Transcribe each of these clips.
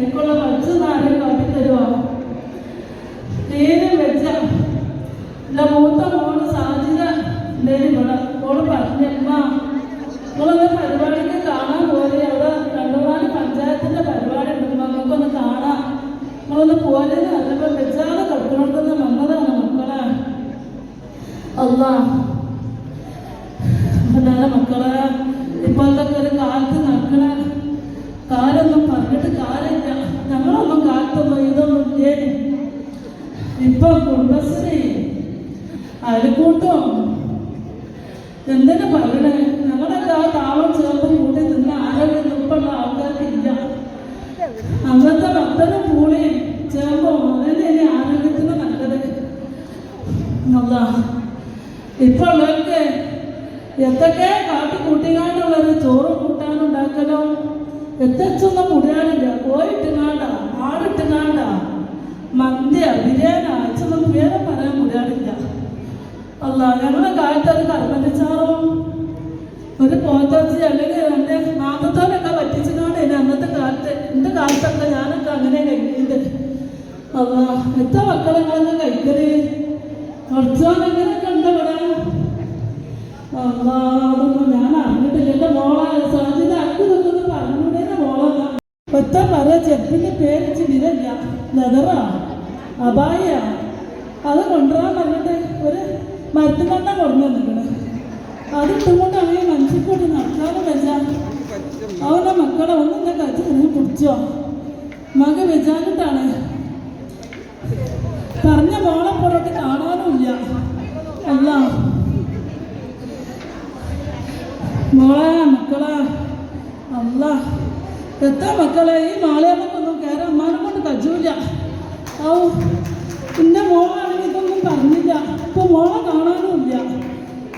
എനിക്കുള്ള ഭക്ഷണം ആരും കാട്ടി തരുമോ തീരെ വെച്ച എന്റെ മൂത്ത മോൾ സാധ്യത ഉണ്ടായിരുന്നു ഇവിടെ മോൾ. പറഞ്ഞമ്മ നിങ്ങളൊന്ന് പരിപാടിക്ക് കാണാൻ പോലെ അവിടെ രണ്ടുനാല് പഞ്ചായത്തിന്റെ പരിപാടി ഉണ്ട്. നമുക്കൊന്ന് കാണാം. നിങ്ങളൊന്ന് പോലെ നല്ലപ്പോൾ വെച്ചാതെ കിടക്കണോടത്തുനിന്ന് വന്നതാണ് മക്കളെ. അല്ലാ മക്കളെ. ഇപ്പോഴത്തെ ഒരു കാലത്ത് നടക്കണ കാലൊന്നും പറഞ്ഞിട്ട് കാര്യമില്ല. ഞങ്ങളൊന്നും കാത്തൊന്നും ഇതൊന്നും ഇല്ലേ? ഇപ്പൊ കുടുംബശ്രീ അയൽക്കൂട്ടം എന്തിനു പറയണേ? ഞങ്ങളൊക്കെ ആ താളം ചേർത്ത് കൂട്ടി നിന്ന് ആരോഗ്യം ഇപ്പുള്ള ആൾക്കാർക്കില്ല അന്നത്തെ ഭക്തനും പൂളിയും ചേർപ്പോ അതിന് ഇനി ആരോഗ്യത്തിന് നല്ലത്. അല്ലാ ഇപ്പൊ ഉള്ളവർക്ക് എന്തൊക്കെ കാട്ടി കൂട്ടിക്കാണ്ടുള്ളത് ചോറും കൂട്ടാനും ഉണ്ടാക്കലോ? എത്തച്ചൊന്നും മുടിയാടില്ല കോയിട്ടുകാണ്ട ആടിട്ടുകാണ്ട മന്തിയ ബിരിയാണി അച്ഛനും പേരെ പറയാൻ മുടിയാനില്ല അല്ല ഞങ്ങളുടെ കാലത്ത് അത് കർമ്മച്ചാറും ഒരു പോത്തച്ചി അല്ലെങ്കിൽ എന്റെ മാമത്തോനൊക്കെ പറ്റിച്ചുകൊണ്ട് എന്നെ അന്നത്തെ കാലത്ത്. എന്റെ കാലത്തൊക്കെ ഞാനൊക്കെ അങ്ങനെ കഴിക്കുന്നത് അല്ല എത്ര മക്കളെങ്ങളൊക്കെ കഴിക്കൽ? കുറച്ചോൻ എങ്ങനെയൊക്കെ ഉണ്ട് ഇവിടെ. അല്ലാ, അതൊന്നും ഞാൻ അറിഞ്ഞിട്ടില്ല. എന്റെ മോളെ സാധ്യത അക്ക് ഇതൊക്കെ മോളെന്നാ ഒറ്റ പറയാ ചെപ്പിന്റെ പേര് ചിരില്ല ലെതറാ അബായ അത് കൊണ്ടുവരാൻ പറഞ്ഞിട്ട് ഒരു മരത്തുകണ്ണ കൊണ്ടു നിൽക്കണേ. അത് ഇട്ടുകൊണ്ട് അങ്ങനെ മനുഷ്യക്കൂട്ടി നടക്കാനും വെച്ചാൽ അവന്റെ മക്കളെ ഒന്നും കച്ചു നിങ്ങൾ പിടിച്ചോ മക വെച്ചാലിട്ടാണ് പറഞ്ഞ മോളെ പുറത്ത് കാണാനുമില്ല. അല്ല. മോളെ എത്ര മക്കളെ? ഈ മാളയമ്മക്കൊന്നും കയറാൻ അമ്മാനെ കൊണ്ട് കജൂല ഔ പിന്നെ മോളാണെങ്കിൽ ഇതൊന്നും പറഞ്ഞില്ല. ഇപ്പൊ മോളെ കാണാനുമില്ല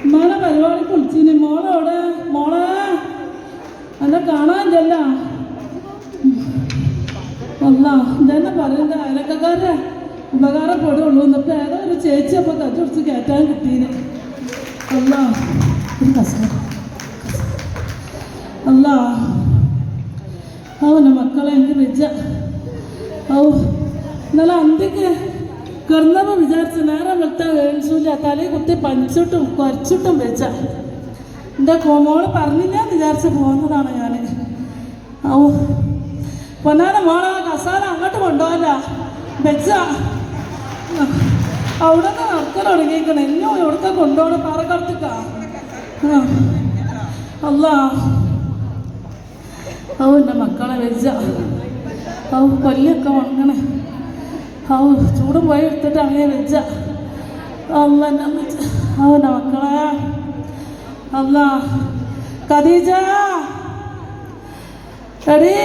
ഉമ്മാനെ പരിപാടി കുളിച്ചിന് മോളോടെ മോളെ അന്നെ കാണാനില്ല അല്ല ഇതന്നെ പറയുന്നത് അയലക്കാരെ ഉപകാരപ്പെടുള്ളൂ. എന്നിട്ട് ഏതോ ഒരു ചേച്ചി അപ്പൊ കജുടിച്ച് കയറ്റാൻ കിട്ടീന്. അല്ല ഒരു കസര അല്ല അവന്റെ മക്കളെ എന്ത് വെച്ച. ഔ ഇന്നലെ അന്തിക്ക് കിടന്നപ്പോൾ വിചാരിച്ച നേരം വെളുത്ത എഴുന്നൂല്ല തലയിൽ കുത്തി പഞ്ചിട്ടും കുറച്ചിട്ടും വെച്ച. എന്റെ കോമോൾ പറഞ്ഞില്ല വിചാരിച്ച് പോകുന്നതാണ് ഞാൻ ഔ പൊന്നാന മോളെ കസാല അങ്ങോട്ട് കൊണ്ടുപോകല്ല വെച്ച. അവിടെ നിന്ന് നടക്കൽ തുടങ്ങിയിരിക്കണം എന്നും എവിടുത്തെ കൊണ്ടുപോകണം പാറക്കടത്തേക്ക. അല്ലാ ഔ എന്റെ മക്കളെ വെച്ച ഔ കൊല്ലൊക്കെ ഉണങ്ങണേ ഔ ചൂടും പോയി എടുത്തിട്ട് അങ്ങനെ വെച്ച അല്ല എന്റെ വെച്ച ഔ എന്റെ മക്കളെ. അല്ല കദീജ എടീ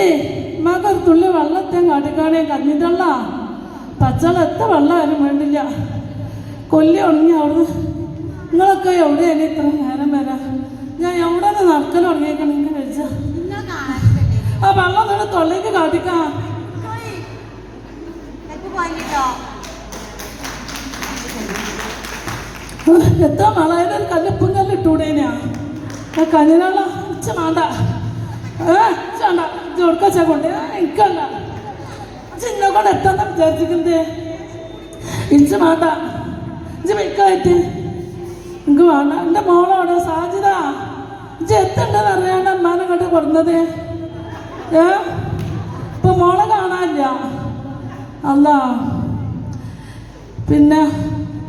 മക്കൊരു തുള്ളി വെള്ളത്തെ കാട്ടിക്കാണേ കഞ്ഞിട്ടല്ല പച്ചവെള്ളം എത്ര വെള്ളമായാലും വേണ്ടില്ല. കൊല്ലി ഉണങ്ങി അവിടുന്ന്. നിങ്ങളൊക്കെ എവിടെയാണ് ഇത്ര നേരം വരാം? ഞാൻ എവിടെ നിന്ന് നടക്കൽ നിങ്ങൾ വെച്ച ആ വെള്ളം നിങ്ങൾ തൊള്ളേക്ക് കാട്ടിക്കാം. എത്ര നാളായാലും ഒരു കല്ലുപ്പും കല്ല് ഇട്ടൂടേനാ ആ കഞ്ഞിനുള്ള ഇച്ച വേണ്ട ഏ ഇച്ച വേണ്ട. ഇത് കൊടുക്കാച്ചാ കൊണ്ട്? എനിക്കല്ല ചിന്നെ കൊണ്ട് എത്താന്നാ വിചാരിച്ചിരിക്കുന്നത്. ഇച്ച വേണ്ട ഇഞ്ച് മിക്കായിട്ട് എനിക്ക് വേണ്ട. എന്റെ മോളോടെ സാധ്യത. ഇച്ച എത്തണ്ടെന്ന് അറിയാണ്ട് അമ്മാനെ കണ്ട് കൊടുന്നത് ഇപ്പൊ മോളെ കാണാനില്ല. അല്ല പിന്നെ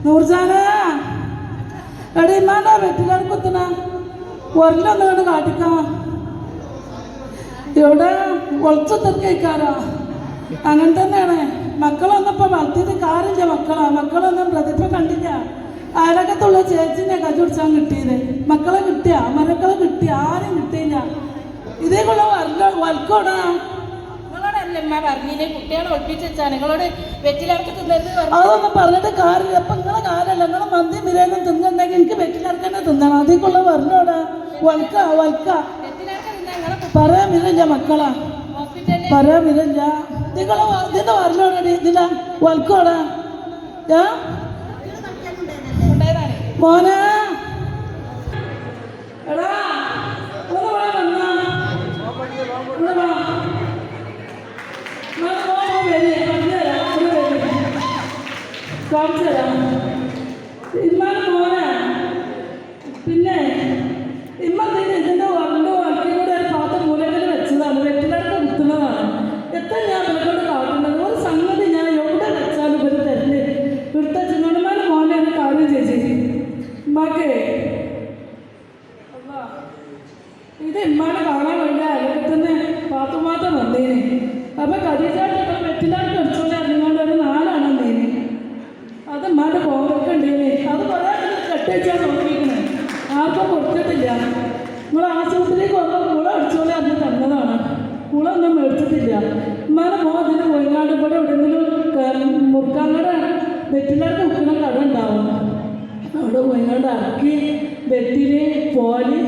നൂർജാനെ. എടീ ഇമ്മാന്റെ വെറ്റിലാർ കുത്തണ. ഒരലൊന്നും കണ്ട് കാട്ടിക്കാം. ഇവിടെ ഒളിച്ചു തീർക്കാരോ അങ്ങനെ തന്നെയാണ്. മക്കളൊന്നും ഇപ്പൊ കാര്യമില്ല മക്കളാ. മക്കളൊന്നും പ്രതിഭ കണ്ടില്ല. അയലക്കത്തുള്ള ചേച്ചിനെ കച്ചുപിടിച്ചാൻ കിട്ടിയത്? മക്കളെ കിട്ടിയ? മരക്കളെ കിട്ടിയ? ആരും കിട്ടിയില്ല. ഇതേക്കുള്ള വല്ല വൽക്കോടാ. നിങ്ങളോടല്ലേ അമ്മ പറഞ്ഞില്ലേ? കുട്ടികളെ ഒളിപ്പിച്ച് വെച്ചാ നിങ്ങളോട് വെറ്റിലർക്ക് തിന്നരുത് പറഞ്ഞു. അതൊന്നും പറഞ്ഞിട്ട് കാര്യമില്ല. അപ്പൊ നിങ്ങളെ കാര്യമല്ല. നിങ്ങളെ മന്തി ബിരിയാണി തിന്നുണ്ടെങ്കിൽ എനിക്ക് വെറ്റിലർക്കന്നെ തിന്നണം. അതേക്കുള്ള വരണോടാ വൽക്ക വൽക്ക. പറയാമില്ല മക്കളാ. പറയാമില്ല നിങ്ങളെ ഇതിന്റെ വരണോടടി ഇതില വൽക്കോടാ. മോനെ. കാണിച്ചു തരാം ഇന്നാണ് മോനെ പിന്നെ പഠിച്ചിട്ടില്ല. ഉമ്മാനെ പോ അതിന് കൂടെ ഇവിടെ എവിടെയെങ്കിലും മുറുക്കാങ്ങടെ വെറ്റിലാട്ട് വെക്കുന്ന കട ഉണ്ടാവും. അവിടെ കോയിങ്ങാട് അക്കി വെറ്റിൽ പോലി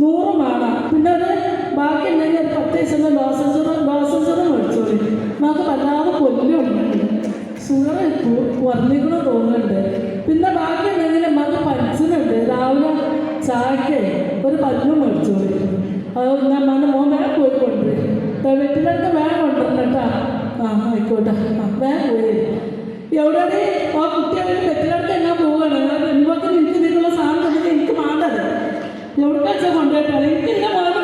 നൂറ് മാണ പിന്നെ അത് ബാക്കി ഉണ്ടെങ്കിൽ ഒരു പത്ത് ദിവസം ലോസഞ്ചറ് ലോസഞ്ചറ് മേടിച്ചോളി. നമുക്ക് വല്ലാതെ കൊല്ലും. ഷുഗർ കുറഞ്ഞിക്കണോ തോന്നുന്നുണ്ട്. പിന്നെ ബാക്കി ഉണ്ടെങ്കിൽ നമുക്ക് പഠിച്ചുന്നുണ്ട് രാവിലെ ചായക്ക് ഒരു പല്ലും മേടിച്ചോളി. അത് നമ്മുടെ മോൻ കൊല്ലും. വെറ്റിനടുത്ത് വേഗം കൊണ്ടുവരണം ആ ആയിക്കോട്ടെ. ആ വേഗം പോയി. എവിടെയാണ് ആ കുട്ടി അവർ വെറ്റിനടുത്ത് എന്നാ പോവുകയാണ് മുമ്പൊക്കെ എനിക്ക് ഇതിനുള്ള സാധനം എനിക്ക് മാണ്ടത് എവിടെ വെച്ചാൽ കൊണ്ടുപോയിട്ടാണ് എനിക്ക് ഇന്ന മാറി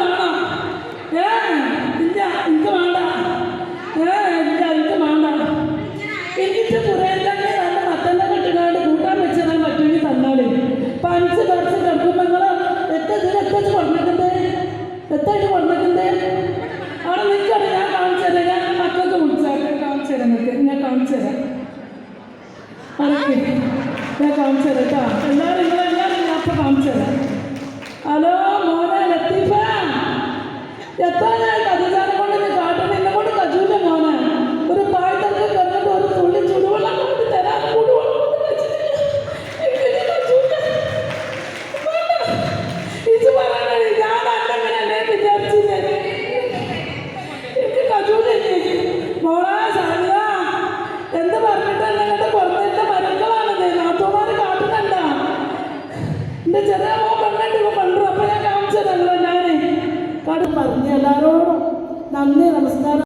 എന്റെ ചെറിയ പറഞ്ഞിട്ട് പണ്ട് അപ്പൊ ഞാൻ കാണിച്ചതല്ലോ ഞാൻ. കട പറഞ്ഞു എല്ലാരോടും നന്ദി നമസ്കാരം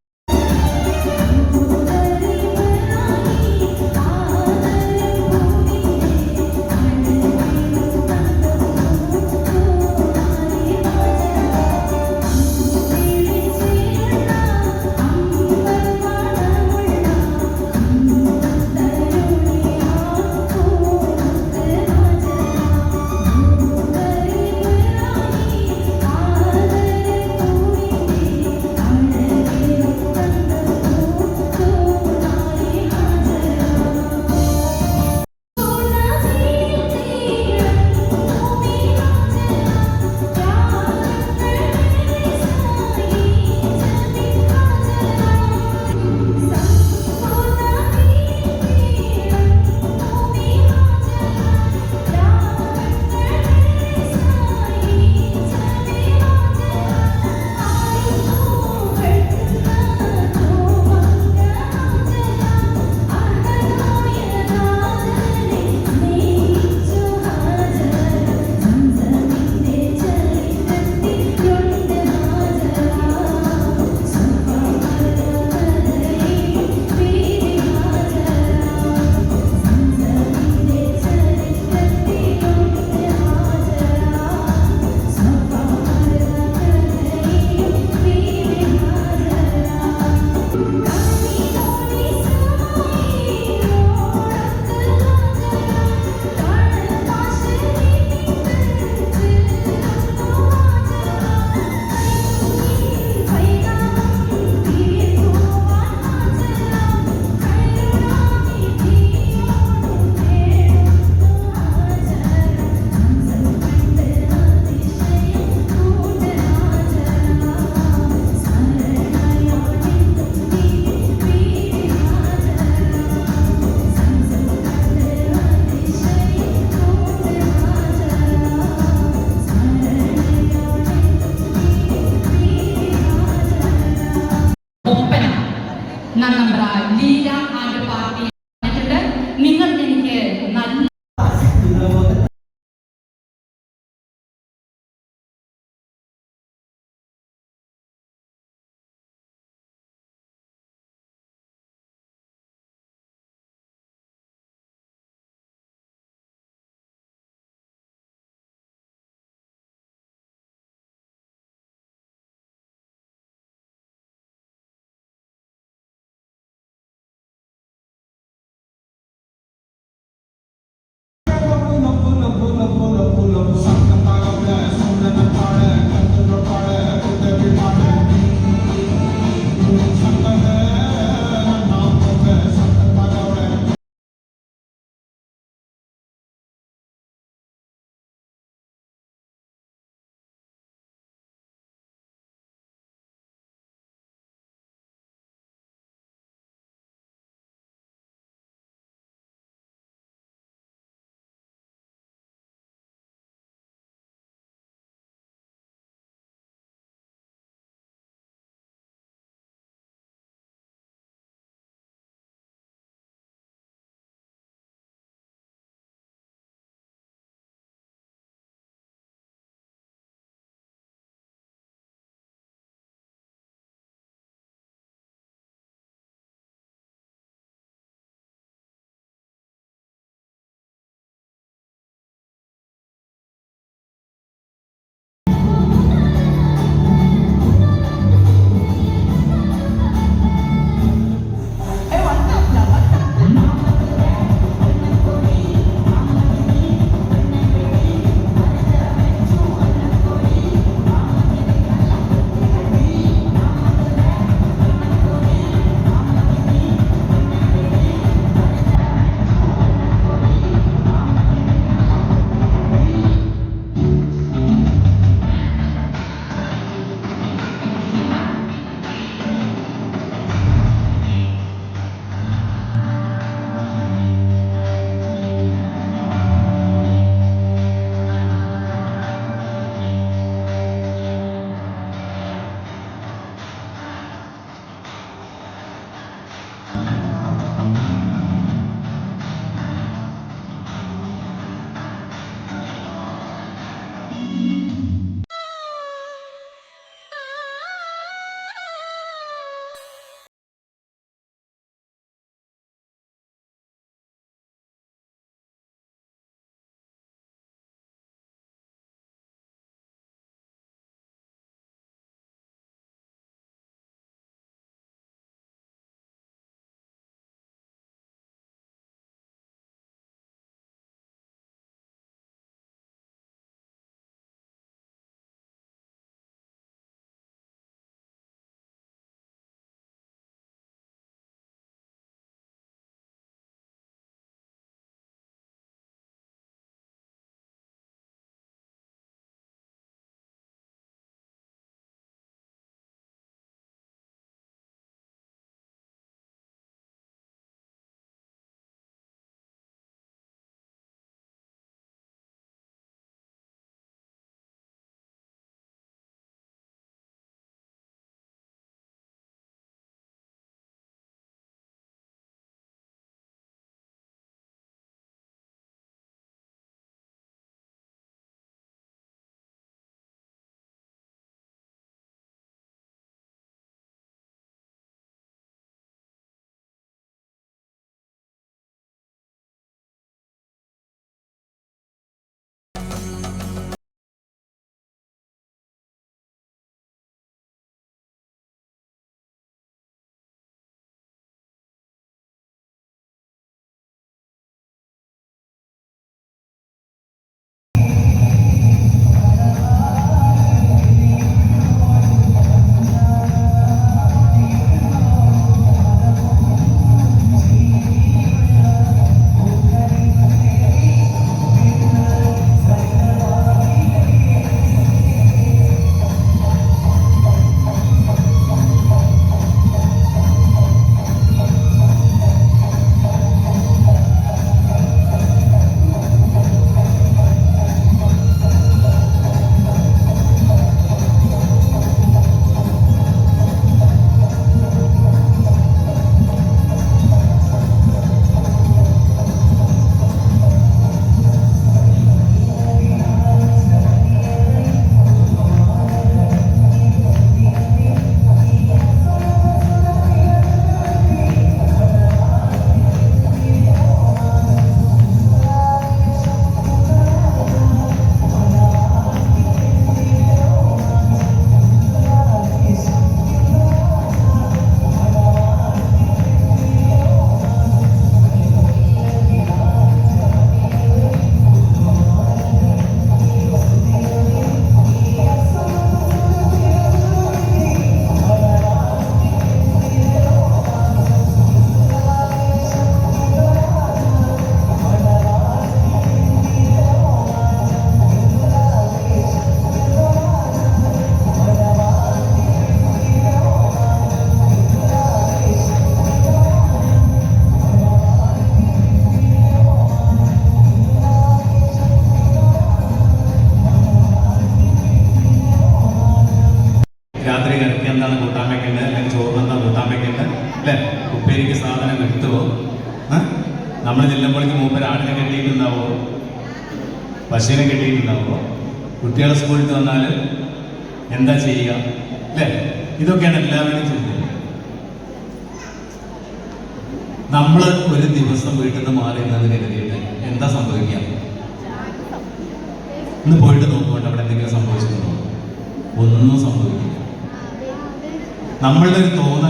കുട്ടികളെ സ്കൂളിൽ വന്നാൽ എന്താ ചെയ്യുക? അല്ലേ? ഇതൊക്കെയാണ് എല്ലാവരും ചെയ്യുന്നത് നമ്മൾ ഒരു ദിവസം വീട്ടിൽ നിന്ന് മാറി എന്നത് കരുതിയിട്ട് എന്താ സംഭവിക്കുക? ഇന്ന് പോയിട്ട് നോക്കുകൊണ്ട് അവിടെ എന്തെങ്കിലും സംഭവിച്ചിട്ടുണ്ടോ? ഒന്നും സംഭവിക്കില്ല. നമ്മളുടെ ഒരു തോന്നലാണ്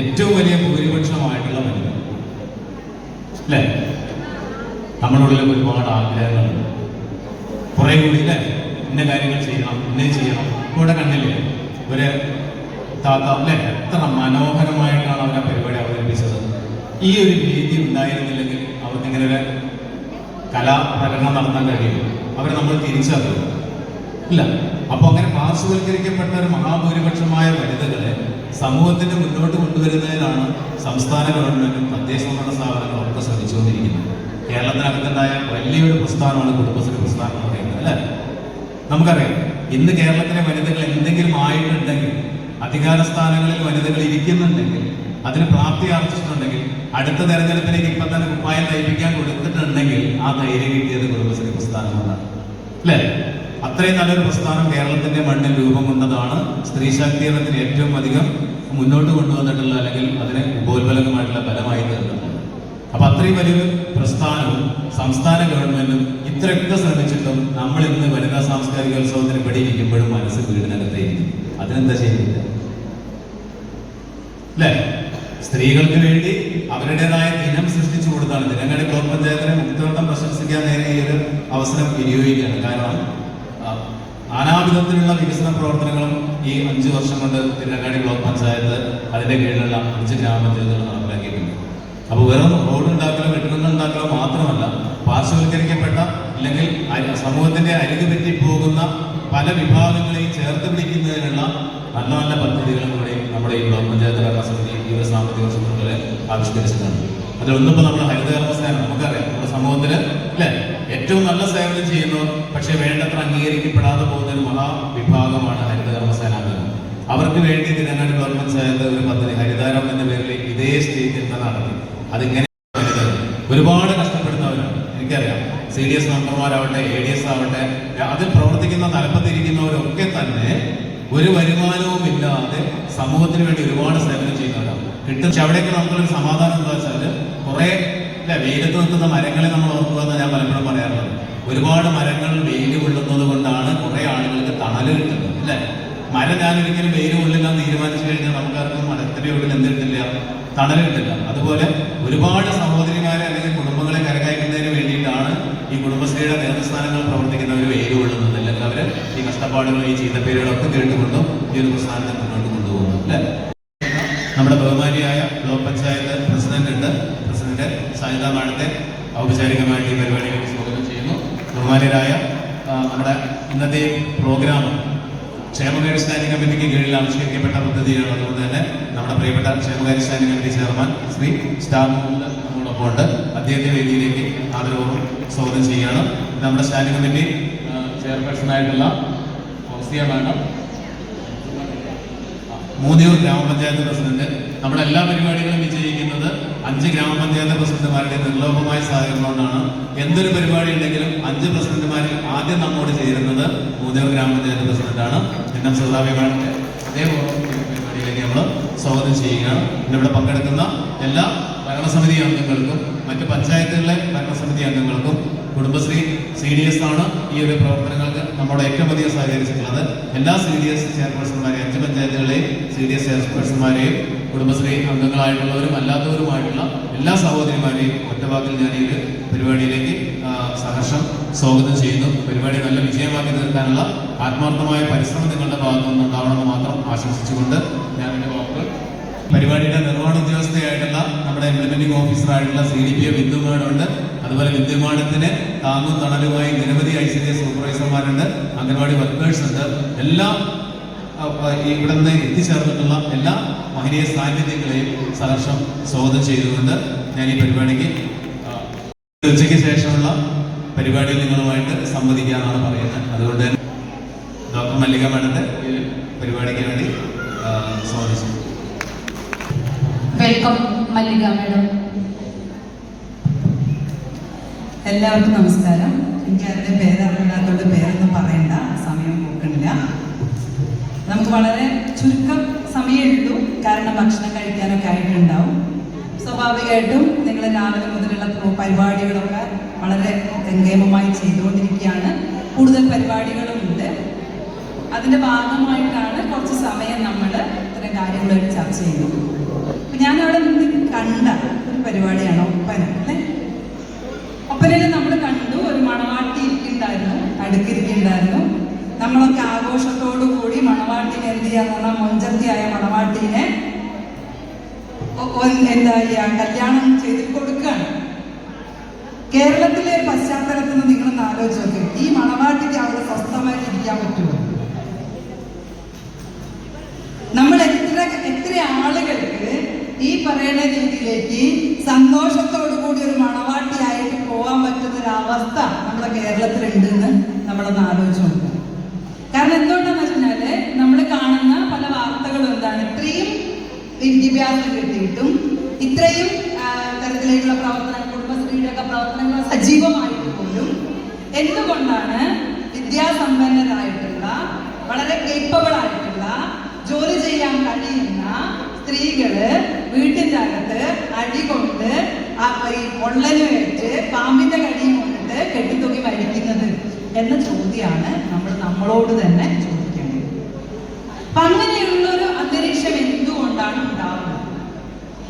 ഏറ്റവും വലിയ ഭൂരിപക്ഷമായിട്ടുള്ള മനുഷ്യൻ. അല്ലേ? നമ്മുടെ ഒരുപാട് ആഗ്രഹങ്ങളുണ്ട്. കുറെ കൂടി അല്ലേ ഇന്ന കാര്യങ്ങൾ ചെയ്യണം ഇന്നേ ചെയ്യണം. ഇവിടെ കണ്ടില്ലേ ഒരു താത്ത അല്ലേ? എത്ര മനോഹരമായിട്ടാണ് അവർ പരിപാടി അവതരിപ്പിച്ചത്. ഈ ഒരു രീതി ഉണ്ടായിരുന്നില്ലെങ്കിൽ അവർക്ക് ഇങ്ങനെ ഒരു കലാപ്രകടനം നടത്താൻ കഴിയും അവരെ നമ്മൾ തിരിച്ചറിയും ഇല്ല. അപ്പൊ അങ്ങനെ പാർശ്വവൽക്കരിക്കപ്പെട്ട ഒരു മഹാഭൂരിപക്ഷമായ വനിതകളെ സമൂഹത്തിന്റെ മുന്നോട്ട് കൊണ്ടുവരുന്നതിനാണ് സംസ്ഥാന ഗവൺമെന്റും തദ്ദേശ ഭരണ സ്ഥാപനങ്ങളും ഒക്കെ ശ്രമിച്ചുകൊണ്ടിരിക്കുന്നത്. കേരളത്തിനകത്തുണ്ടായ വലിയൊരു പ്രസ്ഥാനമാണ് കുടുംബശ്രീ പ്രസ്ഥാനം എന്ന് പറയുന്നത് അല്ലേ? നമുക്കറിയാം ഇന്ന് കേരളത്തിലെ വനിതകൾ എന്തെങ്കിലും ആയിട്ടുണ്ടെങ്കിൽ അധികാര സ്ഥാനങ്ങളിൽ വനിതകൾ ഇരിക്കുന്നുണ്ടെങ്കിൽ അതിന് പ്രാപ്തി ആർജിച്ചിട്ടുണ്ടെങ്കിൽ അടുത്ത തെരഞ്ഞെടുപ്പിലേക്ക് ഇപ്പൊ തന്നെ കുപ്പായം തയ്പ്പിക്കാൻ കൊടുത്തിട്ടുണ്ടെങ്കിൽ ആ ധൈര്യം കിട്ടിയത് കുടുംബശ്രീ പ്രസ്ഥാനം കൊണ്ടാണ് അല്ലേ? അത്രയും നല്ലൊരു പ്രസ്ഥാനം കേരളത്തിന്റെ മണ്ണിൽ രൂപം കൊണ്ടതാണ് സ്ത്രീ ശാക്തീകരണത്തിന് ഏറ്റവും അധികം മുന്നോട്ട് കൊണ്ടുവന്നിട്ടുള്ള അല്ലെങ്കിൽ അതിന് ഉപോത്ബലകമായിട്ടുള്ള ബലമായി തീർന്നത് അപ്പൊ അത്രയും വലിയൊരു പ്രസ്ഥാനവും സംസ്ഥാന ഗവൺമെന്റും ഇത്രയൊക്കെ ശ്രമിച്ചിട്ടും നമ്മൾ ഇന്ന് വനിതാ സാംസ്കാരികോത്സവത്തിന് പിടിയിരിക്കുമ്പോഴും മനസ്സ് വീടിനകത്തേക്കും അതിനെന്താ ചെയ്യുന്നില്ല അല്ലേ? സ്ത്രീകൾക്ക് വേണ്ടി അവരുടേതായ ദിനം സൃഷ്ടിച്ചു കൊടുത്താണ്. ദിനങ്ങളുടെ ബ്ലോക്ക് പഞ്ചായത്തിനെ പ്രശംസിക്കാൻ നേരെ ഈ ഒരു അവസരം വിനിയോഗിക്കുകയാണ്. കാരണം നാനാവിധത്തിലുള്ള വികസന പ്രവർത്തനങ്ങളും ഈ അഞ്ചു വർഷം കൊണ്ട് തിരുനങ്ങാടി ബ്ലോക്ക് പഞ്ചായത്ത് അതിന്റെ കീഴിലുള്ള അഞ്ച് ഗ്രാമപഞ്ചായത്തുകൾ നടപ്പിലാക്കിയിട്ടുണ്ട്. അപ്പോൾ വെറും റോഡ് ഉണ്ടാക്കലോ കെട്ടിടങ്ങൾ ഉണ്ടാക്കലോ മാത്രമല്ല പാർശ്വവൽക്കരിക്കപ്പെട്ട അല്ലെങ്കിൽ സമൂഹത്തിന്റെ അരികു പറ്റി പോകുന്ന പല വിഭാഗങ്ങളെയും ചേർത്ത് പിടിക്കുന്നതിനുള്ള നല്ല നല്ല പദ്ധതികളും കൂടി നമ്മുടെ ഈ ബ്ലോക്ക് പഞ്ചായത്ത് ഭരണസമിതി ഈ ഒരു സാമ്പത്തിക വർഷം ആവിഷ്കരിച്ചിട്ടുണ്ട്. അതിലൊന്നിപ്പോൾ നമ്മുടെ ഹരിതകർമ്മ സേന നമുക്കറിയാം. ഏറ്റവും നല്ല സേവനം ചെയ്യുന്നവർ പക്ഷെ വേണ്ടത്ര അംഗീകരിക്കപ്പെടാതെ പോകുന്ന ഒരു മഹാവിഭാഗമാണ് ഹരിതകർമ്മ സേനാംഗങ്ങൾ അവർക്ക് വേണ്ടി തിരുവനന്തപുരം ഗവൺമെന്റ് പഞ്ചായത്ത് ഒരു പദ്ധതി ഹരിതാരം എന്ന പേരിൽ ഇതേ സ്റ്റേറ്റിൽ തന്നെ നടത്തി. അതിങ്ങനെ ഒരുപാട് കഷ്ടപ്പെടുന്നവരാണ്. എനിക്കറിയാം. സി ഡി എസ് മെമ്പർമാരാവട്ടെ എ ഡി എസ് ആവട്ടെ അതിൽ പ്രവർത്തിക്കുന്ന തലപ്പത്തിരിക്കുന്നവരൊക്കെ തന്നെ ഒരു വരുമാനവും ഇല്ലാതെ സമൂഹത്തിന് വേണ്ടി ഒരുപാട് സേവനം ചെയ്യുന്നവരാണ്. കിട്ടും പക്ഷെ അവിടെയൊക്കെ നമുക്കൊരു സമാധാനം എന്താ വെച്ചാൽ കുറെ അല്ലെ വെയിലത്ത് നിൽക്കുന്ന മരങ്ങളെ നമ്മൾ ഓർക്കുക എന്ന് ഞാൻ പലപ്പോഴും പറയാറുള്ളത്. ഒരുപാട് മരങ്ങൾ വെയിൽ കൊള്ളുന്നത് കൊണ്ടാണ് കുറെ ആളുകൾക്ക് തണൽ കിട്ടുന്നത് അല്ലെ മരം ഞാൻ ഒരിക്കലും വെയിൽ കൊള്ളില്ല തീരുമാനിച്ചു കഴിഞ്ഞാൽ നമുക്കാർക്കും മരത്തിന്റെ ഉള്ളിൽ എന്ത് കിട്ടില്ല? തണൽ കിട്ടില്ല. അതുപോലെ ഒരുപാട് സഹോദരിമാരെ അല്ലെങ്കിൽ കുടുംബങ്ങളെ കരകയറ്റുന്നതിന് വേണ്ടിയിട്ടാണ് ഈ കുടുംബശ്രീയുടെ നേതൃസ്ഥാനങ്ങൾ പ്രവർത്തിക്കുന്നവർ വെയിൽ കൊള്ളുന്നത്. അല്ലെങ്കിൽ അവർ ഈ കഷ്ടപ്പാടുകൾ ഈ ചീത്തപ്പേരുകളൊക്കെ കേട്ടുകൊണ്ടും ഈ ഒരു പ്രസ്ഥാനത്തെ മുന്നോട്ട് കൊണ്ടുപോകുന്നു അല്ലെ നമ്മുടെ ബഹുമാനിയായ ബ്ലോക്ക് പഞ്ചായത്ത് പ്രസിഡന്റ് ഉണ്ട് പ്രസിഡന്റ് സായിത മാഡത്തെ ഔപചാരികമായിട്ട് ഈ പരിപാടിയിലേക്ക് സ്വാഗതം ചെയ്യുന്നു. ബഹുമാനരായ നമ്മുടെ ഇന്നത്തെ പ്രോഗ്രാം ക്ഷേമകാര്യ സ്റ്റാൻഡിംഗ് കമ്മിറ്റിക്ക് കീഴിൽ ആവിഷ്കരിക്കപ്പെട്ട പദ്ധതിയാണ്. അതുകൊണ്ട് തന്നെ നമ്മുടെ പ്രിയപ്പെട്ട ക്ഷേമകാര്യ സ്റ്റാൻഡിംഗ് കമ്മിറ്റി ചെയർമാൻ ശ്രീ സ്റ്റാർ നമ്മളൊപ്പം ഉണ്ട്. അദ്ദേഹത്തെ വേദിയിലേക്ക് ആദരവോടും സ്വാഗതം ചെയ്യുകയാണ്. നമ്മുടെ സ്റ്റാൻഡിംഗ് കമ്മിറ്റി ചെയർപേഴ്സണായിട്ടുള്ള ഫൗസിയ മാഡം മൂന്നിയൂർ ഗ്രാമപഞ്ചായത്ത് പ്രസിഡന്റ് നമ്മുടെ എല്ലാ പരിപാടികളും വിജയിക്കുന്നത് അഞ്ച് ഗ്രാമപഞ്ചായത്ത് പ്രസിഡന്റുമാരുടെ നിർലോഭമായ സഹകരണം കൊണ്ടാണ് എന്തൊരു പരിപാടി ഉണ്ടെങ്കിലും അഞ്ച് പ്രസിഡന്റുമാരിൽ ആദ്യം നമ്മോട് ചേരുന്നത് മൂന്നിയൂർ ഗ്രാമപഞ്ചായത്ത് പ്രസിഡന്റാണ്. എൻ എം മാഡത്തെ അതേപോലെ പരിപാടിയിലേക്ക് നമ്മൾ സ്വാഗതം ചെയ്യുകയാണ്. ഇവിടെ പങ്കെടുക്കുന്ന എല്ലാ ഭരണസമിതി അംഗങ്ങൾക്കും മറ്റ് പഞ്ചായത്തുകളിലെ ഭരണസമിതി അംഗങ്ങൾക്കും കുടുംബശ്രീ സി ഡി എസ് ആണ് ഈ ഒരു പ്രവർത്തനങ്ങൾക്ക് നമ്മുടെ ഏറ്റവും അധികം സഹകരിച്ചിട്ടുള്ളത്. എല്ലാ സി ഡി എസ് ചെയർപേഴ്സൺമാരെയും അഞ്ച് പഞ്ചായത്തുകളെയും സി ഡി എസ് ചെയർപേഴ്സൺമാരെയും കുടുംബശ്രീ അംഗങ്ങളായിട്ടുള്ളവരും അല്ലാത്തവരുമായിട്ടുള്ള എല്ലാ സഹോദരിമാരെയും ഒറ്റവാക്കിൽ ഞാൻ ഈ പരിപാടിയിലേക്ക് സഹർഷം സ്വാഗതം ചെയ്യുന്നു. പരിപാടി നല്ല വിജയമാക്കി തീർക്കാനുള്ള ആത്മാർത്ഥമായ പരിശ്രമം നിങ്ങളുടെ ഭാഗത്തു നിന്നുണ്ടാവണമെന്ന് മാത്രം ആശംസിച്ചുകൊണ്ട് ഞാൻ എന്റെ വാക്കുകൾ പരിപാടിയുടെ നിർവഹണ ഉദ്യോഗസ്ഥയായിട്ടുള്ള നമ്മുടെ ഇംപ്ലിമെന്റിംഗ് ഓഫീസറായിട്ടുള്ള സി ഡി പി എ ബിന്ദുമാനുണ്ട് അതുപോലെ ബിന്ദുമാനത്തിന് താങ്ങും തണലുമായി നിരവധി ഐ സി ഡി എസ് സൂപ്പർവൈസർമാരുണ്ട് അംഗൻവാടി വർക്കേഴ്സ് ഉണ്ട്. എല്ലാ ഇവിടെ നിന്ന് എത്തിച്ചേർന്നിട്ടുള്ള എല്ലാ മഹനീയ സാന്നിധ്യങ്ങളെയും സഹർഷം സ്വാഗതം ചെയ്തുകൊണ്ട് ഞാൻ ഈ പരിപാടിക്ക് ഉച്ചയ്ക്ക് ശേഷമുള്ള പരിപാടിയിൽ നിങ്ങളുമായിട്ട് സംവദിക്കാനാണ് പറയുന്നത്. അതുകൊണ്ട് തന്നെ ഡോക്ടർ മല്ലിക മാഡത്തെ പരിപാടിക്ക് വേണ്ടി സ്വാഗതം. വെൽക്കം മല്ലിക എല്ലാവർക്കും നമസ്കാരം. എനിക്ക് അതിന്റെ പേരറിയില്ലാത്തതുകൊണ്ട് പേരൊന്നും പറയണ്ട. സമയം പോക്കണില്ല നമുക്ക് വളരെ ചുരുക്കം സമയം ഉള്ളൂ കാരണം ഭക്ഷണം കഴിക്കാനൊക്കെ ആയിട്ടുണ്ടാവും. സ്വാഭാവികമായിട്ടും നിങ്ങൾ രാവിലെ മുതലുള്ള പ്രോ- പരിപാടികളൊക്കെ വളരെ ഗംഗേമമായി ചെയ്തുകൊണ്ടിരിക്കുകയാണ്. കൂടുതൽ പരിപാടികളുമുണ്ട്. അതിന്റെ ഭാഗമായിട്ടാണ് കുറച്ച് സമയം നമ്മൾ ഇത്തരം കാര്യങ്ങളൊക്കെ ചർച്ച ചെയ്തു ഞാനവിടെ നിന്ന് കണ്ട ഒരു പരിപാടിയാണ് ഒപ്പന അല്ലേ? ഒപ്പനയിൽ നമ്മൾ കണ്ടു ഒരു മണവാട്ടി ഇരിക്കുന്നുണ്ടായിരുന്നു അടുക്കിരിക്കുന്നുണ്ടായിരുന്നു നമ്മളൊക്കെ ആഘോഷത്തോടു കൂടി മണവാട്ടിനെ എന്ത് ചെയ്യാന്ന് പറഞ്ഞാൽ മൊഞ്ചത്തിയായ മണവാട്ടിനെ എന്താ ചെയ്യാ കല്യാണം ചെയ്ത് കൊടുക്കുകയാണ് കേരളത്തിലെ പശ്ചാത്തലത്തിൽ നിന്ന് നിങ്ങളൊന്ന് ആലോചിച്ച് ഈ മണവാട്ടിക്ക് അവിടെ സ്വസ്ഥമായിട്ട് ഇരിക്കാൻ പറ്റുമോ? നമ്മൾ എത്ര എത്ര ആളുകൾക്ക് ഈ പറയുന്ന രീതിയിലേക്ക് സന്തോഷത്തോടു കൂടി ഒരു മണവാട്ടിയായിട്ട് പോകാൻ പറ്റുന്ന ഒരു അവസ്ഥ നമ്മുടെ കേരളത്തിലുണ്ട് എന്ന് നമ്മളൊന്ന് ആലോചിച്ച് നോക്കുക കാരണം എന്തുകൊണ്ടാന്ന് വെച്ചാൽ നമ്മൾ കാണുന്ന പല വാർത്തകളും എന്താണ്? ഇത്രയും വിദ്യാഭ്യാസം കിട്ടിയിട്ടും ഇത്രയും തരത്തിലേക്കുള്ള പ്രവർത്തനങ്ങൾ കുടുംബശ്രീയുടെ ഒക്കെ പ്രവർത്തനങ്ങൾ സജീവമായിട്ട് പോലും എന്തുകൊണ്ടാണ് വിദ്യാസമ്പന്നരായിട്ടുള്ള വളരെ കേപ്പബിൾ ആയിട്ടുള്ള ജോലി ചെയ്യാൻ കഴിയുന്ന സ്ത്രീകൾ വീട്ടിന്റെ അകത്ത് അടി കൊണ്ട് ആ ഈ പൊള്ളലുമായിട്ട് പാമ്പിന്റെ കടിയും കൊണ്ടിട്ട് കെട്ടിത്തൂക്കി മരിക്കുന്നത് എന്ന ചോദ്യമാണ് നമ്മൾ നമ്മളോട് തന്നെ ചോദിക്കേണ്ടത് അപ്പൊ അങ്ങനെയുള്ളൊരു അന്തരീക്ഷം എന്തുകൊണ്ടാണ് ഉണ്ടാവുന്നത്?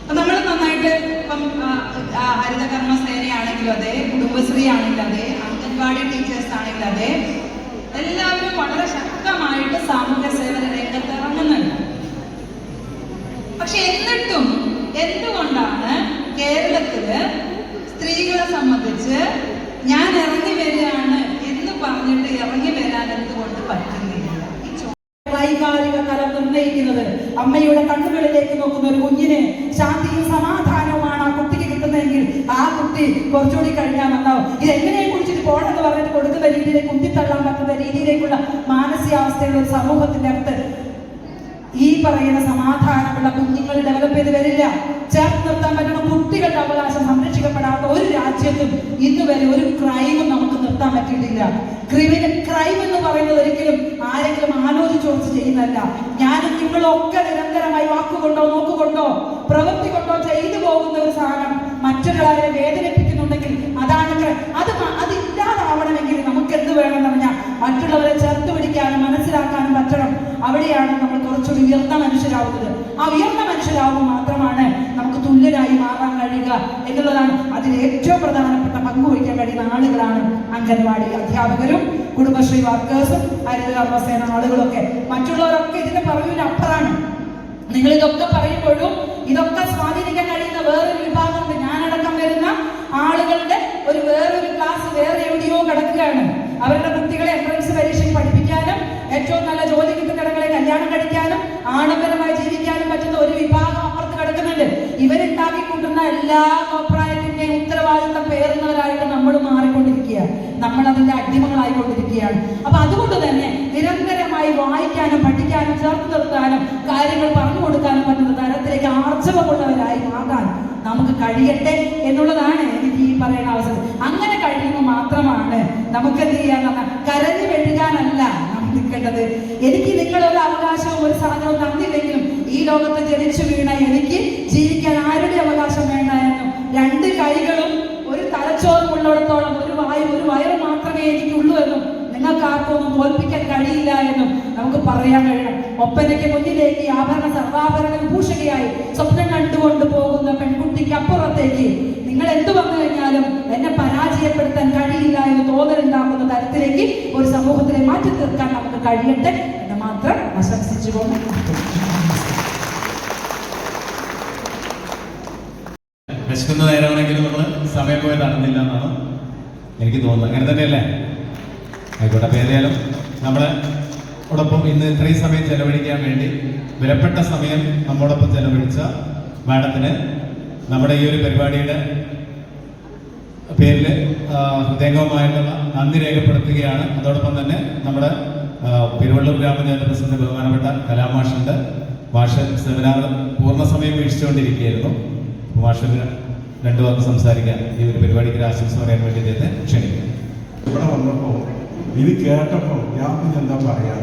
അപ്പൊ നമ്മൾ നന്നായിട്ട് ഇപ്പം ഹരിതകർമ്മ സേനയാണെങ്കിലും അതെ കുടുംബശ്രീ ആണെങ്കിലും അതെ അംഗൻവാടി ടീച്ചേഴ്സ് ആണെങ്കിലും അതെ എല്ലാവരും വളരെ ശക്തമായിട്ട് സാമൂഹ്യ സേവന രംഗത്ത് ഇറങ്ങുന്നുണ്ട്. പക്ഷെ എന്നിട്ടും എന്തുകൊണ്ടാണ് കേരളത്തിൽ സ്ത്രീകളെ സംബന്ധിച്ച് ഞാൻ ഇറങ്ങി വരികയാണ് എന്ന് പറഞ്ഞിട്ട് ഇറങ്ങി വരാൻ എന്തുകൊണ്ട് പറ്റുന്നില്ല ഈ ചോ- വൈകാരിക തലം നിർണയിക്കുന്നത് അമ്മയുടെ കണ്ണുകളിലേക്ക് നോക്കുന്ന ഒരു കുഞ്ഞിന് ശാന്തിയും സമാധാനവുമാണ് ആ കുട്ടിക്ക് കിട്ടുന്നതെങ്കിൽ ആ കുട്ടി കുറച്ചുകൂടി കഴിഞ്ഞാൽ നന്നാവും. ഇത് എങ്ങനെയെ കുറിച്ചിട്ട് പോകണമെന്ന് പറഞ്ഞിട്ട് കൊടുക്കുന്ന രീതിയിലേക്ക് കുത്തിത്തള്ളാൻ പറ്റുന്ന രീതിയിലേക്കുള്ള മാനസികാവസ്ഥയുള്ള ഒരു സമൂഹത്തിന്റെ അകത്ത് ഈ പറയുന്ന സമാധാനമുള്ള കുഞ്ഞുങ്ങൾ ഡെവലപ്പ് ചെയ്ത് വരില്ല. ചേർത്ത് നിർത്താൻ പറ്റുന്ന കുട്ടികളുടെ അവകാശം സംരക്ഷിക്കപ്പെടാത്ത ഒരു രാജ്യത്തും ഇന്നുവരെ ഒരു ക്രൈമും നമുക്ക് നിർത്താൻ പറ്റിയിട്ടില്ല. ക്രിമിനൽ ക്രൈം എന്ന് പറയുന്നത് ഒരിക്കലും ആരെങ്കിലും ആലോചിച്ചോടിച്ച് ചെയ്യുന്നതല്ല. ഞാൻ നിങ്ങളൊക്കെ നിരന്തരമായി വാക്കുകൊണ്ടോ നോക്കുകൊണ്ടോ പ്രവൃത്തി കൊണ്ടോ ചെയ്തു പോകുന്ന ഒരു സാധനം മറ്റൊരാളെ വേദനിപ്പിക്കുന്നുണ്ടെങ്കിൽ അതാണ് അത് അതില്ലാതാവണമെങ്കിൽ അത് നമുക്ക് എന്ത് വേണം പറഞ്ഞാൽ മറ്റുള്ളവരെ ചേർത്ത് പിടിക്കാനും മനസ്സിലാക്കാനും പറ്റണം. അവിടെയാണ് നമ്മൾ കുറച്ചുകൂടി ഉയർന്ന മനുഷ്യരാവുന്നത്. ആ ഉയർന്ന മനുഷ്യരാവുമ്പോൾ മാത്രമാണ് നമുക്ക് തുല്യരായി മാറാൻ കഴിയുക എന്നുള്ളതാണ് അതിൽ ഏറ്റവും പ്രധാനപ്പെട്ട പങ്ക് വഹിക്കാൻ കഴിയുന്ന ആളുകളാണ് അംഗൻവാടി അധ്യാപകരും കുടുംബശ്രീ വർക്കേഴ്സും ഹരിതകർമ്മസേന ആളുകളൊക്കെ. മറ്റുള്ളവരൊക്കെ ഇതിന്റെ പറവിനപ്പുറമാണ് നിങ്ങൾ ഇതൊക്കെ പറയുമ്പോഴും ഇതൊക്കെ സ്വാധീനിക്കാൻ കഴിയുന്ന വേറൊരു വിഭാഗമുണ്ട്. ഞാനടക്കം വരുന്ന ആളുകളുടെ ഒരു വേറൊരു ക്ലാസ് വേറെ എവിടെയോ കിടക്കുകയാണ്. അവരുടെ കുട്ടികളെ എൻട്രൻസ് പരീക്ഷയ്ക്ക് പഠിപ്പിക്കാനും ഏറ്റവും നല്ല ജോലി കിട്ടുന്നിടങ്ങളെ കല്യാണം കഴിക്കാനും ആഡംബരമായി ജീവിക്കാനും പറ്റുന്ന ഒരു വിഭാഗം അപ്പുറത്ത് കിടക്കുന്നുണ്ട്. ഇവരുണ്ടാക്കി കൂട്ടുന്ന എല്ലാ കോപ്രായത്തിന്റെയും ഉത്തരവാദിത്തം പേറുന്നവരായിട്ട് നമ്മൾ മാറിക്കൊണ്ടിരിക്കുക നമ്മൾ അതിന്റെ അടിമകളായിക്കൊണ്ടിരിക്കുകയാണ്. അപ്പൊ അതുകൊണ്ട് തന്നെ നിരന്തരമായി വായിക്കാനും പഠിക്കാനും ചേർത്ത് നിർത്താനും കാര്യങ്ങൾ പറഞ്ഞു കൊടുക്കാനും പറ്റുന്ന തരത്തിലേക്ക് ആർജവമുള്ളവരായി മാറാൻ നമുക്ക് കഴിയട്ടെ എന്നുള്ളതാണ് എനിക്ക് ഈ പറയുന്ന അവസരം. അങ്ങനെ കഴിയുമ്പോൾ മാത്രമാണ് നമുക്ക് എന്ത് ചെയ്യാൻ കരഞ്ഞു വെഴുകാനല്ല നാം നിൽക്കേണ്ടത്. എനിക്ക് നിങ്ങളൊരു അവകാശവും ഒരു സാധനവും തന്നില്ലെങ്കിലും ഈ ലോകത്ത് ജനിച്ചു വീണ എനിക്ക് ജീവിക്കാൻ ആരുടെ അവകാശം വേണ്ട എന്നും രണ്ട് കൈകളും ഒരു ഉള്ളിടത്തോളം ഒരു വായു ഒരു വയറ് മാത്രമേ എനിക്കുള്ളൂ എന്നും നിങ്ങൾക്ക് ആർക്കൊന്നും തോൽപ്പിക്കാൻ കഴിയില്ല എന്നും നമുക്ക് പറയാൻ കഴിയണം. ഒപ്പനയ്ക്ക് മുന്നിലേക്ക് ആഭരണ സർവാഭരണ വിഭൂഷകയായി സ്വപ്നം കണ്ടുകൊണ്ട് പോകുന്ന പെൺകുട്ടിക്ക് അപ്പുറത്തേക്ക് നിങ്ങൾ എന്ത് വന്നു കഴിഞ്ഞാലും എന്നെ പരാജയപ്പെടുത്താൻ കഴിയില്ല എന്ന് തോന്നലുണ്ടാക്കുന്ന തരത്തിലേക്ക് ഒരു സമൂഹത്തിനെ മാറ്റി തീർക്കാൻ നമുക്ക് കഴിയട്ടെ എന്ന് മാത്രം ആശംസിച്ചുകൊണ്ട് വിശക്കുന്ന നേരമാണെങ്കിലും നമ്മൾ സമയം പോയത് അറിഞ്ഞില്ല എന്നാണ്. എനിക്ക് തോന്നുന്നു. അങ്ങനെ തന്നെയല്ലേ? ആയിക്കോട്ടെ അപ്പോൾ ഏതായാലും നമ്മൾ ഓടൊപ്പം ഇന്ന് ഇത്രയും സമയം ചെലവഴിക്കാൻ വേണ്ടി വിലപ്പെട്ട സമയം നമ്മോടൊപ്പം ചെലവഴിച്ച മാഡത്തിന് നമ്മുടെ ഈ ഒരു പരിപാടിയുടെ പേരിൽ ഹൃദയംഗവുമായിട്ടുള്ള നന്ദി രേഖപ്പെടുത്തുകയാണ്. അതോടൊപ്പം തന്നെ നമ്മുടെ പെരുവള്ളൂർ ഗ്രാമപഞ്ചായത്ത് പ്രസിഡന്റ് ബഹുമാനപ്പെട്ട കലാമാഷുണ്ട് മാഷ് സെമിനാർ പൂർണസമയം വീക്ഷിച്ചുകൊണ്ടിരിക്കുകയായിരുന്നു. മാഷിന് രണ്ടു വാക്ക് സംസാരിക്കാൻ ഈ ഒരു പരിപാടിക്ക് ആശംസ പറയാൻ വേണ്ടി അദ്ദേഹത്തെ ക്ഷണിക്കുന്നു. ഇവിടെ വന്നപ്പോൾ ഇത് കേട്ടപ്പോൾ ഞാൻ പിന്നെ എന്താ പറയാ?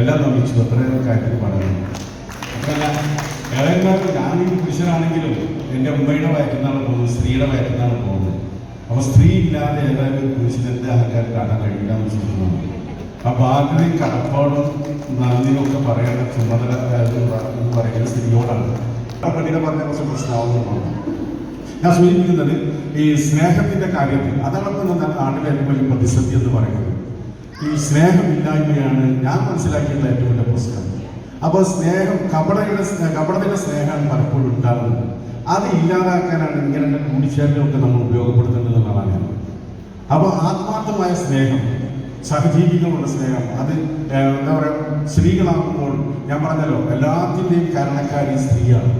എല്ലാം നമിച്ചു. അത്രയും കാര്യത്തിൽ പറയുന്നു ഏതെങ്കിലും ഞാൻ ഈ പുരുഷനാണെങ്കിലും എന്റെ ഉമ്മയുടെ വയറ്റുന്നാണ് പോകുന്നത് സ്ത്രീയുടെ വയറ്റുന്നാണ് പോകുന്നത്. അപ്പോൾ സ്ത്രീ ഇല്ലാതെ ഏതായാലും ഒരു ആൾക്കാർ കാണാൻ കഴിയില്ല എന്ന് ചിന്തിക്കുന്നു ആ ബാധ്യതയും കടപ്പാടും നന്ദിയും ഒക്കെ പറയേണ്ട ചുമതല എന്ന് പറയുന്നത് സ്ത്രീയോടാണ്. പണ്ടിനെ പറഞ്ഞ കുറച്ച് പ്രശ്നമാവുന്നതാണ് ഞാൻ സൂചിപ്പിക്കുന്നത് ഈ സ്നേഹത്തിന്റെ കാര്യത്തിൽ അതാണ് തന്നെ നാട്ടിലെ ഏറ്റവും വലിയ പ്രതിസന്ധി എന്ന് പറയുന്നത് ഈ സ്നേഹമില്ലായ്മയാണ് ഞാൻ മനസ്സിലാക്കിയിട്ടുള്ള ഏറ്റവും വലിയ പ്രശ്നം. അപ്പോൾ സ്നേഹം കപടയുടെ കപടത്തിന്റെ സ്നേഹമാണ് പലപ്പോഴും ഉണ്ടാകുന്നത്. അത് ഇല്ലാതാക്കാനാണ് ഇങ്ങനെ കൂടിച്ചേരലൊക്കെ നമ്മൾ ഉപയോഗപ്പെടുത്തേണ്ടത് എന്നുള്ളതാണ് അപ്പോൾ ആത്മാർത്ഥമായ സ്നേഹം സഹജീവികളുടെ സ്നേഹം അത് എന്താ പറയുക സ്ത്രീകളാകുമ്പോൾ ഞാൻ പറഞ്ഞല്ലോ എല്ലാത്തിന്റെയും കാരണക്കാരി സ്ത്രീയാണ്.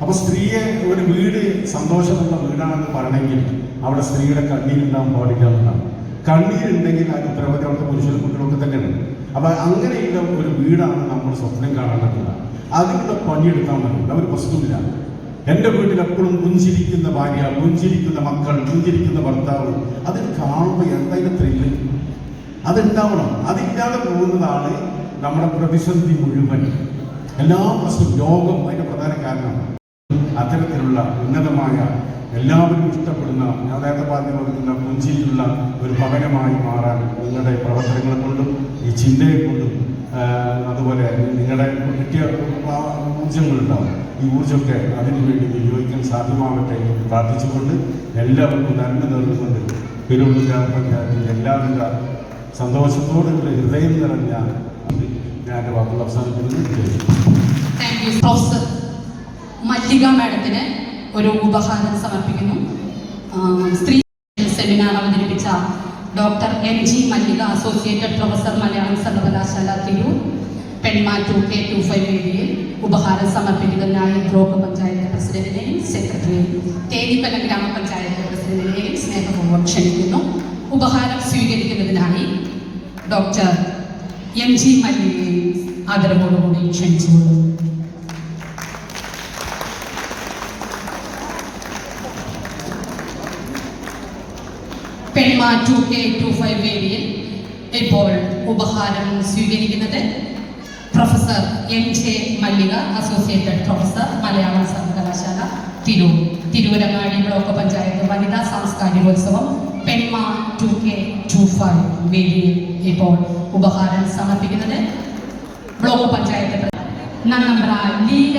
അപ്പൊ സ്ത്രീയെ ഒരു വീട് സന്തോഷമുള്ള വീടാണെന്ന് പറയണമെങ്കിൽ അവിടെ സ്ത്രീയുടെ കണ്ണീരുണ്ടാകാൻ പാടില്ല എന്നാണ് കണ്ണീരുണ്ടെങ്കിൽ അതിന് ഉത്തരവാദിത്തം അവിടുത്തെ പുരുഷനും കുട്ടികളൊക്കെ തന്നെയാണ്. അപ്പൊ അങ്ങനെയുള്ള ഒരു വീടാണ് നമ്മൾ സ്വപ്നം കാണേണ്ടത് അതിനുള്ള പണിയെടുക്കാൻ പറ്റില്ല ഒരു പ്രശ്നമില്ല എന്റെ വീട്ടിൽ എപ്പോഴും പുഞ്ചിരിക്കുന്ന ഭാര്യ പുഞ്ചിരിക്കുന്ന മക്കൾ പുഞ്ചിരിക്കുന്ന ഭർത്താവ് അതിൽ കാണുമ്പോൾ എന്തായാലും ത്രില്ല് അതുണ്ടാവണം അതില്ലാതെ പോകുന്നതാണ് നമ്മുടെ പ്രതിസന്ധി മുഴുവൻ. എല്ലാ പ്രശ്നവും രോഗം അതിന്റെ പ്രധാന കാരണമാണ്. അത്തരത്തിലുള്ള ഉന്നതമായ എല്ലാവരും ഇഷ്ടപ്പെടുന്ന ഞാൻ നേരത്തെ പറഞ്ഞു കൊടുക്കുന്ന പുഞ്ചിയിലുള്ള ഒരു ഭവനമായി മാറാൻ നിങ്ങളുടെ പ്രവർത്തനങ്ങളെ കൊണ്ടും ഈ ചിന്തയെ കൊണ്ടും അതുപോലെ നിങ്ങളുടെ കിട്ടിയ ഊർജങ്ങളുണ്ടാവും ഈ ഊർജമൊക്കെ അതിനുവേണ്ടി വിനിയോഗിക്കാൻ സാധ്യമാവട്ടെ എന്ന് പ്രാർത്ഥിച്ചുകൊണ്ട് എല്ലാവർക്കും നന്മ നേർന്നുകൊണ്ട് പെരുവള്ളൂർ ഗ്രാമപഞ്ചായത്തിന്റെ എല്ലാവിധ സന്തോഷത്തോടെ ഹൃദയം നിറഞ്ഞ ഞാൻ വാക്കുകൾ അവസാനിക്കുന്നത് മല്ലിക മാഡത്തിന് ഒരു ഉപഹാരം സമർപ്പിക്കുന്നു. സ്ത്രീ സെമിനാർ അവതരിപ്പിച്ച doctor M G Mallika associated professor Malayalam സർവകലാശാല തിരൂർ പെൺമാറ്റു കെ ടു ഫൈവ് വേദിയിൽ ഉപഹാരം സമർപ്പിക്കുന്നതിനായി ബ്ലോക്ക് പഞ്ചായത്ത് പ്രസിഡന്റിനെയും സെക്രട്ടറിയെയും തേനിപ്പല ഗ്രാമപഞ്ചായത്ത് പ്രസിഡന്റിനെയും സ്നേഹപൂർവം ക്ഷണിക്കുന്നു. ഉപഹാരം സ്വീകരിക്കുന്നതിനായി ഡോക്ടർ എം ജി മല്ലികയെയും ആദരവോടുകൂടി ക്ഷണിച്ചുകൊള്ളുന്നു. ടു കെ ടു ഫൈവ് വേദിയിൽ ഇപ്പോൾ ഉപഹാരം സ്വീകരിക്കുന്നത് professor M J Mallika associated professor Malayalam സർവകലാശാല തിരൂർ. തിരൂരങ്ങാടി ബ്ലോക്ക് പഞ്ചായത്ത് വനിതാ സാംസ്കാരികോത്സവം Penma two K two five വേദിയിൽ ഇപ്പോൾ ഉപഹാരം സമർപ്പിക്കുന്നത് ബ്ലോക്ക് പഞ്ചായത്ത് നന്നമ്പ്ര ലീല